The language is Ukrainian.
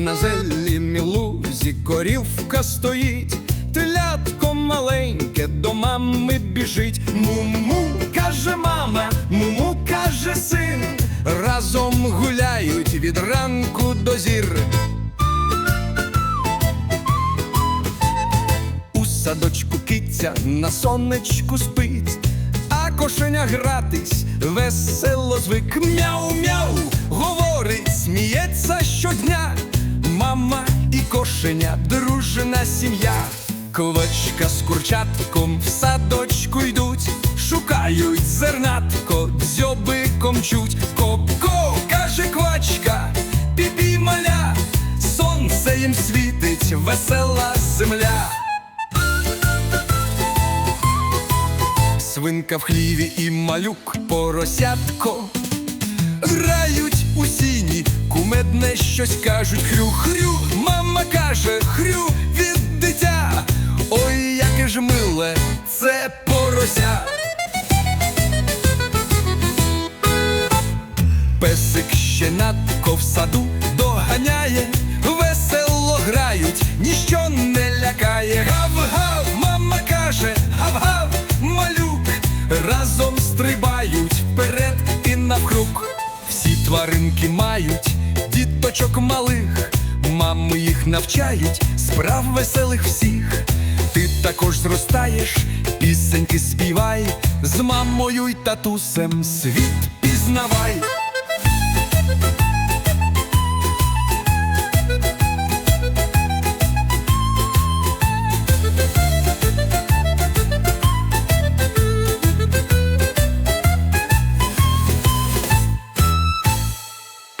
На зелені лузі корівка стоїть, телятко маленьке до мами біжить. Му-му, каже мама, му-му, каже син. Разом гуляють від ранку до зір. У садочку киця на сонечку спить, а кошеня гратись весело звик. Мяу-мяу, кошеня, дружна сім'я. Квачка з курчатком в садочку йдуть, шукають зернатко, дзьобиком чуть. Ко-ко, каже квачка, піпі маля, сонце їм світить, весела земля. Свинка в хліві і малюк поросятко Грають у сіні, кумедне щось кажуть хрю-хрю, мама хрю від дитя. Ой, яке ж миле, це порося. Песик ще надко в саду доганяє, весело грають, ніщо не лякає. Гав-гав, мама каже, гав-гав, малюк, разом стрибають вперед і навкруг. Всі тваринки мають діточок малих, мами їх навчають, справ веселих всіх. Ти також зростаєш, пісеньки співай, з мамою й татусем світ пізнавай.